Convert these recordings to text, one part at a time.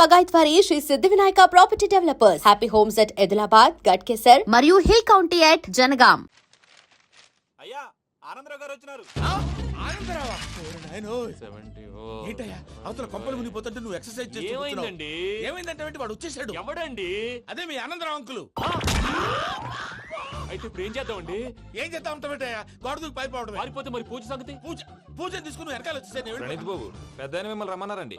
బగాయత్ వారి Shri Siddhi Vinayaka property developers. Happy homes at Edulabad Ghatkesar మరియు hill county at Jangaon అయ్యా ఆనందరావు గారు వచ్చినారు. ఆనందరావా? ఓరి నాయనో. ఏంటయ్యా? అవతల కొంపలు మునిగిపోతుంటే నువ్వు ఎక్సర్సైజ్ చేస్తూ కూర్చున్నావు. ఏమైందండి? ఏమైందంటే ఏంటి? వాడు వచ్చేసాడు ఎవడండి? అదే మీ ఆనందరావు అంకులు. అయితే ఇప్పుడు ఏం చేద్దామండి? ఏం చేస్తా ఉంటావేటయ్యా గోడ దూకి పైపోవడమే పారిపోతే మరి పూజ సంగతి? పూజ పూజ తీసుకుని వెనకాల వచ్చేసాను బాబు పెద్ద మిమ్మల్ని రమ్మన్నారండి.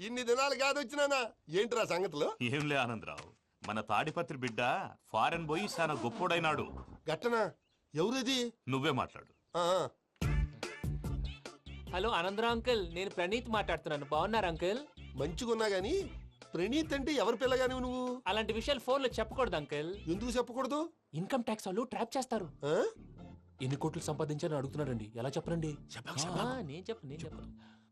ఇన్ని దినాలు కాదు వచ్చినానా? ఏంట్రా సంగతులు? ఏంలే ఆనందరావు. మన తాడిపత్రి బిడ్డ ఫారెన్ పోయి చాలా గొప్పోడైనాడు. గట్టనా ఎవరిది? నువ్వే మాట్లాడు. ఆ, హలో ఆనందరావు అంకుల్ నేను ప్రణీత్ మాట్లాడుతున్నాను. బాగున్నారు అంకుల్? మంచిగున్నా గాని ప్రణీత్ అంటే ఎవరి పిల్లగాని నువ్వు? అలాంటి విషయాలు ఫోన్లో చెప్పకూడదు అంకుల్. ఎందుకు చెప్పకూడదు? ఇన్కమ్ ట్యాక్స్ వాళ్ళు ట్రాప్ చేస్తారు. ఆ? ఎన్ని కోట్లు సంపాదించారని అడుగుతున్నాడండి ఎలా చెప్పరండి ఆ, చెప్పకు. నేను చెప్పను నేను చెప్పను.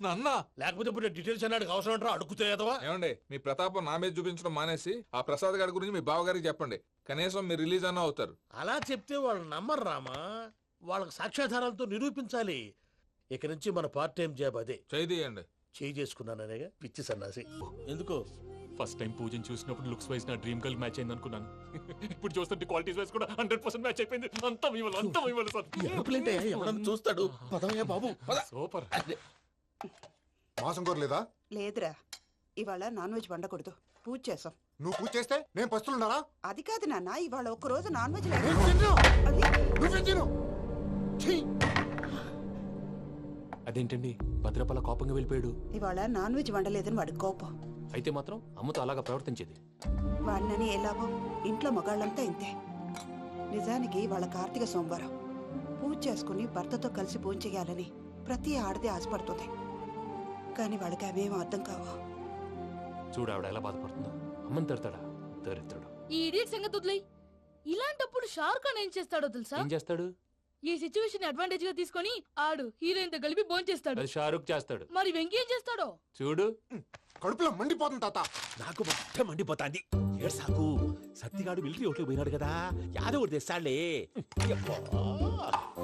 నన్న లేకపోతే ఇప్పుడు డీటెయిల్స్ అన్నాడు అవసరం అంటారా? అడుగుతాయేదవా ఏమండి మీ ప్రతాపం నా మీద చూపించడం మానేసి ఆ ప్రసాద్ గారి గురించి మీ బావగారికి చెప్పండి. కనీసం మీరు రిలీజ్ అన్న అవుతారు. అలా చెప్తే వాళ్ళు నమ్మరు రామా. వాళ్ళకి సాక్ష్యాధారాలతో నిరూపించాలి. ఇక నుంచి మన పార్ట్ టైం జాబ్ అదే. చేయండి చేయి చేసుకున్నాననేగా పిచ్చి సన్నాసి. ఎందుకు? ఫస్ట్ టైం పూజను చూసినప్పుడు లుక్స్ వైజ్ నా డ్రీమ్ గర్ల్ మ్యాచ్ అయింది అనుకున్నాను. ఇప్పుడు చూస్తుంటే క్వాలిటీస్ వైజ్ కూడా హండ్రెడ్ పర్సెంట్ మ్యాచ్ అయిపోయింది. అంతా మీ వల్ల అంతా మీ వల్ల సార్ చూస్తాడు. పదవయ్యా బాబు. పద. సూపర్ మాసం కోరలేదా లేదురా. ఇవాళ నాన్ వెజ్ వండకూడదు. పూజ చేసాం నువ్వు పూజ చేస్తే నేను పస్తులున్నానా అది కాదు నాన్న ఇవాళ ఒక్క రోజు నాన్ వెజ్ నేను లేదు. తిన్ను. అది నువ్వే తిను! ఛీ! అదేంటండి? భద్రపల కోపంగా వెళ్ళిపోయాడు. ఇవాళ నాన్ వెజ్ వండలేదని వాడి కోపం. అయితే మాత్రం అమ్మతో అలాగా ప్రవర్తించేది. వాడినని ఎలాగో ఇంట్లో మగాళ్ళంతా ఇంతే. నిజానికి వాళ్ళ కార్తీక సోమవారం. పూజ చేసుకుని భర్తతో కలిసి పూజ చేయాలని ప్రతి ఆడది ఆశపడుతుంది. కానీ వాళ్ళకి అవేం అర్థం కావు? చూడు ఆవిడ ఎలా బాధపడుతుందో. అమ్మని తిడతాడా? దరిద్రుడు. ఈ ఇడియట్ సంగతి వదిలేయ్. ఇలాంటప్పుడు షారుఖ్ ఖాన్ ఏం చేస్తాడో తెలుసా? ఏం చేస్తాడు? ఈ సిచ్యువేషన్ అడ్వాంటేజ్గా తీసుకొని ఆడు హీరోయిన్తో కలిపి బోన్ చేస్తాడు. అది షారుఖ్ చేస్తాడు. మరి వెంకీ ఏం చేస్తాడో? చూడు. కడుపులో మండిపోతుంది తాత. నాకు మొత్తం మండిపోతాంది. ఏడు సాకు. సత్తిగాడు మిలిటరీ ఓట్లు పోయినాడు కదా. యాదవ్ ఒకటి తెస్తాడులే.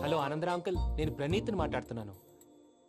హలో ఆనందరా అంకుల్ నేను ప్రణీత్ని మాట్లాడుతున్నాను.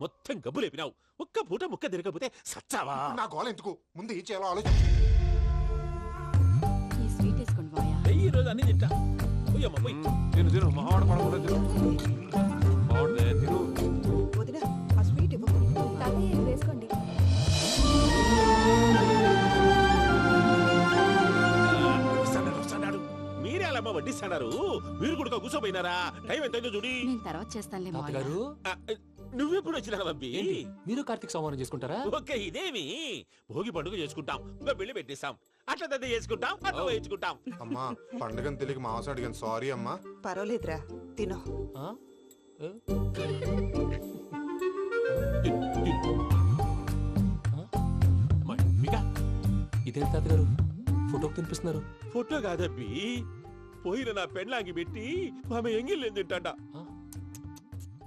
మొత్తం గబ్బు లేపినావు ఒక్క పూట ముక్క తిరగకపోతే సచ్చావా? నా గోల ఎందుకు? ముందు ఏం చేయాలో ఆలోచించు ఈ స్వీట్ వేసుకోండి బాయా ఈ రోజు అన్ని తింటా. పోయమ్మ పోయి. తిను తిను. మావాడ పడకుండా తిను. మావాడే తిను. వదిన ఆ స్వీట్ ఇవ్వు. వేసుకోండి. వస్తాడారు, వస్తాడారు. మీరే అలా అమ్మ వడ్డిస్తాడారు? మీరు కూడా కూర్చోపోయినారా? టైం ఎంతైందో చూడి. నేను తర్వాత చేస్తానులే ఆ, నువ్వెప్పుడు వచ్చినా బంబి ఏంటి? మీరు కార్తీక్ సంహారం చేసుకుంటారా? ఓకే ఇదేమి? భోగి పండుగ చేసుకుంటాం ఇంకా పెళ్ళి పెట్టేస్తాం. అట్లా దద్ద చేసుకుంటాం అట్లా వేయించుకుంటాం. అమ్మా పండుగని తెలియక మాంసం అడిగాను. సారీ అమ్మా. పర్వాలేదురా తినో. ఆ? ఏ? మమ్మిగా? ఇదేంటి తాతగారు? ఫోటోకి తినిపిస్తున్నారు. ఫోటో కాదబ్బి. పోయిన నా పెళ్ళాంగి పెట్టి ఆమె ఎంగిల్లేం తింటాడ ఆ?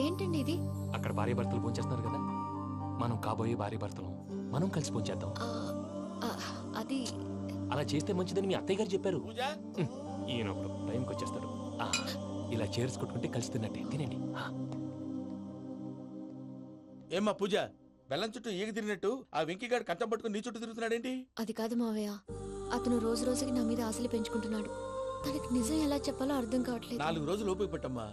ఏంటండి ఇది? అక్కడ భార్య భర్తలు పోంచేస్తున్నారు కదా. మనం కాబోయే భార్య భర్తలు. మనం కలిసి పోంచేద్దాం అది అలా చేస్తే మంచిదని మీ అత్తయ్య గారు చెప్పారు. పూజ? ఈయన ఒకడు టైంకి వచ్చేస్తాడు. ఆ, ఇలా చేర్స్ కొట్టుకుంటే కలిసి తిన్నట్టే. తినండి. ఆ. ఏమ్మా పూజ బెల్లం చుట్టూ ఈగ తిరిగినట్టు ఆ వెంకీగాడు కంచం పట్టుకుని నీ చుట్టూ తిరుగుతున్నాడేంటి? అది కాదు మావయ్య. అతను రోజు రోజుకి నా మీద ఆశలు పెంచుకుంటున్నాడు. తనకి నిజం ఎలా చెప్పాలో అర్థం కావట్లేదు. నాలుగు రోజులు ఓపిక పెట్టమ్మా.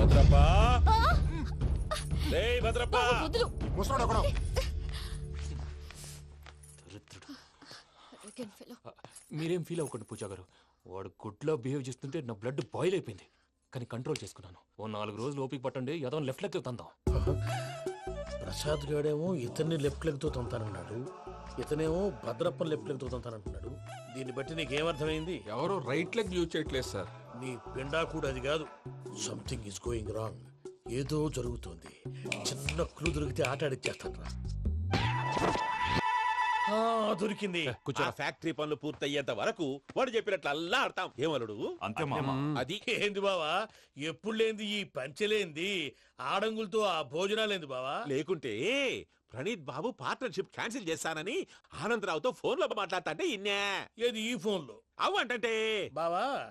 భద్రప్ప. భద్రప్ప. వదులు. మీరేం ఫీల్ అవ్వకండి పూజా గారు. వాడు గుడ్లో బిహేవ్ చేస్తుంటే నా బ్లడ్ బాయిల్ అయిపోయింది. కానీ కంట్రోల్ చేసుకున్నాను. ఓ నాలుగు రోజులు ఓపిక పట్టండి ఏదో లెఫ్ట్ లెగ్ తందాం. ప్రసాద్ గాడేమో ఇతన్ని లెఫ్ట్ లెగ్తో తొంతానన్నాడు ఇతనేమో భద్రప్ప లెఫ్ట్ లెగ్తో తొంతానంటున్నాడు. దీన్ని బట్టి నీకేమర్థమైంది ఎవరు రైట్ లెగ్ యూజ్ చేయట్లేదు సార్ నీ పిండా కూడా అది కాదు. సంథింగ్ ఇస్ గోయింగ్ రాంగ్ ఏదో జరుగుతోంది. చిన్న క్లూ దొరికితే ఆట ఆడిచ్చేస్తాను రా. ఆ, దొరికింది. ఆ. ఫ్యాక్టరీ పనులు పూర్తయ్యేంత వరకు వాడు చెప్పినట్లు అల్లా ఆడతాం. ఏమలుడు? అంతే మామ. అది? ఏంది బావా? ఎప్పుడు లేంది ఈ పంచలేంది? ఆడంగులతో ఆ భోజనాలేంది బావా? లేకుంటే ప్రణీత్ బాబు పార్ట్నర్షిప్ క్యాన్సిల్ చేస్తానని ఆనందరావుతో ఫోన్లో మాట్లాడతాంటే ఇన్నే. ఏది ఈ ఫోన్లో అవు అంటే బావా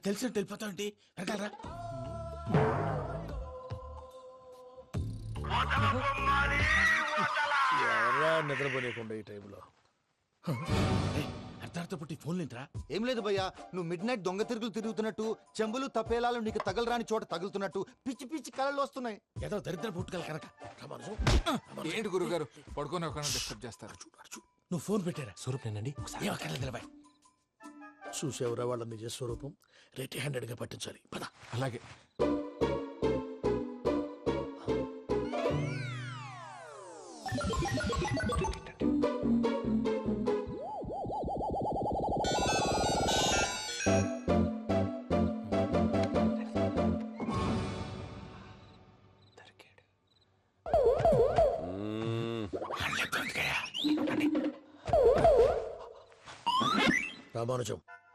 నాకు తెలిసినట్టు వెళ్ళిపోతావు ఏంటి వెనకాలరా ఎవరా నిద్రపోలేకుండా ఈ టైంలో? అర్ధార్థ పుట్టి ఫోన్ లేంట్రా ఏం లేదు భయ్యా నువ్వు మిడ్ నైట్ దొంగ తిరుగులు తిరుగుతున్నట్టు చెంబులు తపేలాలు నీకు తగలరాని చోట తగులుతున్నట్టు పిచ్చి పిచ్చి కళలు వస్తున్నాయి. ఏదో దరిద్ర పుట్టుకల కనుక. రామానుజం ఏంటి గురుగారు? పడుకొని ఒక డిస్టర్బ్ చేస్తారు. నువ్వు ఫోన్ పెట్టారా? స్వరూప్ నేనండి. ఒకసారి చూసేవరా వాళ్ళ నిజ స్వరూపం? రెట్టి హ్యాండెడ్గా పట్టించాలి. పద. అలాగే. రామానుజం.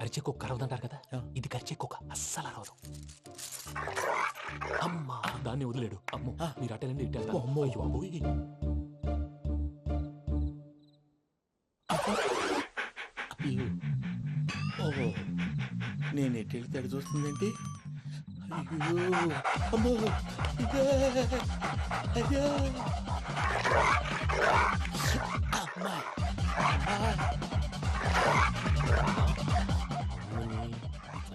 అరిచే కుక్క అరవదంటారు కదా? ఇది కరిచే కుక్క అస్సలు అరవదు. అమ్మా దాన్ని వదిలేడు. అమ్మో మీరు అటెండి వెళ్తారు. అమ్మో. అయ్యో, అబ్బోయ్. ఓహో. నేను ఎటు చూస్తుందేంటి? అయ్యో. అమ్మో. ఇదే. అయ్యో. అమ్మా అమ్మని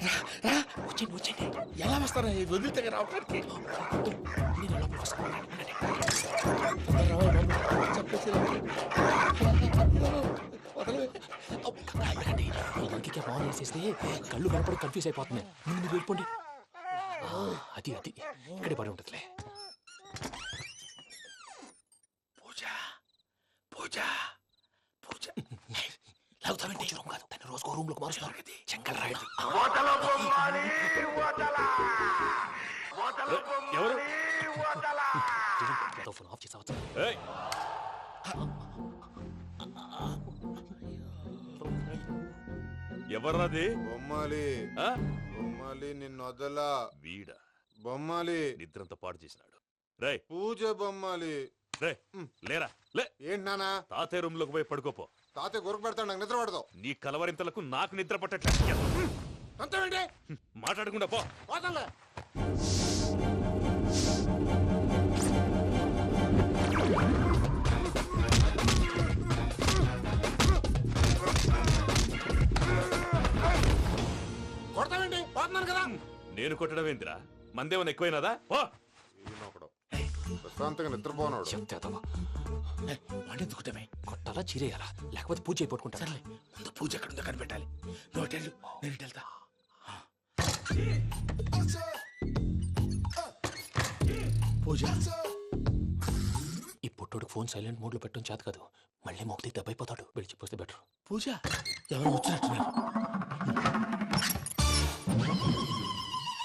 వచ్చేయండి వచ్చేయండి ఎలా వస్తారా? వదిలితే రావడానికి నేను లోపలికి వస్తాను బాల్ వేసేస్తే కళ్ళు కనపడి కన్ఫ్యూజ్ అయిపోతున్నాయి ముందు మీరు వెళ్ళిపోండి అది అది. ఇక్కడే పడి ఉంటుందిలే పూజ పూజ పూజ లాగుతామంటే రూమ్ కాదు తన రోజుకో రూమ్లోకి మారుస్తున్నారు. కదా శంకర్ రాయుడు. ఎవరు? ఫోన్ ఆఫ్ చేసావచ్చు! ఎవర్రాది? బొమ్మాలి. ఆ? బొమ్మాలి నిన్ను వదలా. వీడ? బొమ్మాలి. నిద్రంతా పాడు చేసినాడు. రే పూజ బొమ్మాలి. రే లేరా? లే. ఏంటి నానా తాతయ్య రూమ్లోకి పోయి పడుకోపో. తాతయ్య గురకు పెడతాడు నాకు నిద్ర పడదు. నీ కలవరింతలకు నాకు నిద్ర పట్టట్లేదు అంతేంటి? మాట్లాడకుండా పో. పోతాలే కొడతావేంటి? పోతున్నాను కదా. నేను కొట్టడం ఏందిరా? మందేమన్నా ఎక్కువైనదా? ఓ. ప్రశాంతంగా నిద్రపోనాడు. వాడెందుకుంటామే కొట్టాలా చీరేయాలా? లేకపోతే పూజ అయిపోట్టుకుంటా సర్లే. ముందు పూజ ఎక్కడుందో కనిపెట్టాలి. నువ్వు అటు వెళ్ళు, నేను ఇటు వెళ్తా. పూజ. ఈ పుట్టోడికి ఫోన్ సైలెంట్ మోడ్లో పెట్టడం చేత కాదు. మళ్ళీ మొక్కి దెబ్బైపోతాడు. విడిచిపోతే బెటర్. పూజ ఎవరు వచ్చినట్టున్నారు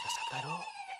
ప్రసాద్ గారు ఎక్కడున్నారు సార్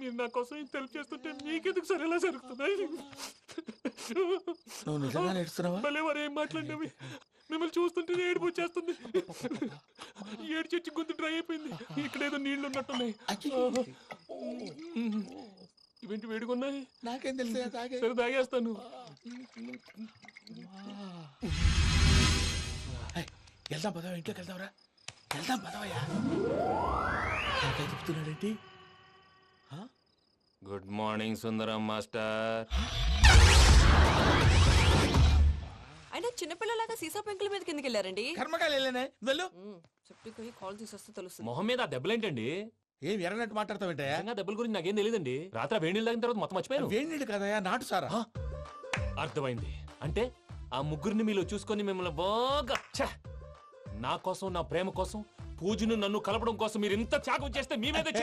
మీరు నా కోసం ఇంత హెల్ప్ చేస్తుంటే మీకెందుకు సరే ఎలా జరుగుతున్నాయి? నువ్వు నిజంగా నేర్చుతున్నావా భలే వారు ఏం మాట్లాడినవి. మిమ్మల్ని చూస్తుంటే ఏడుపు వచ్చేస్తుంది. ఏడు చెట్టు గొంతు డ్రై అయిపోయింది. ఇక్కడ ఏదో నీళ్ళు ఉన్నట్టున్నాయి. ఇవేంటి వేడుకున్నాయి నాకేం తెలుసు సరే తాగేస్తాను. వెళ్దాం పదవా ఇంట్లోకి వెళ్దాంరా. వెళ్దాం పదవయ్యా చెప్తున్నాడేంటి? Good morning Sundaram master. అయినా చిన్నపిల్లలాగా సీసా పెంకుల మీద కిందకి వెళ్ళారండి. కర్మకాయలు వెళ్ళానే? వెళ్ళు. చెప్పి కాల్ తీసొస్తే తెలుస్తుంది. మొహం మీద ఆ దెబ్బలేంటండి? ఏం ఎర్రనట్టు మాట్లాడతావేంటయ్యా నిజంగా దెబ్బల గురించి నాకేం తెలియదండి రాత్రి ఆ వేడి నీళ్ళు తాగిన తర్వాత మొత్తం మర్చిపోయాను. వేణిడు కదయ్యా నాటు సారా? అర్థమైంది. అంటే ఆ ముగ్గురిని మీలో చూసుకొని మిమ్మల్ని బాగా ఛ! నా కోసం నా ప్రేమ కోసం పూజను నన్ను కలపడం కోసం మీరు ఇంత త్యాగం చేస్తే మీ మీద ఛ.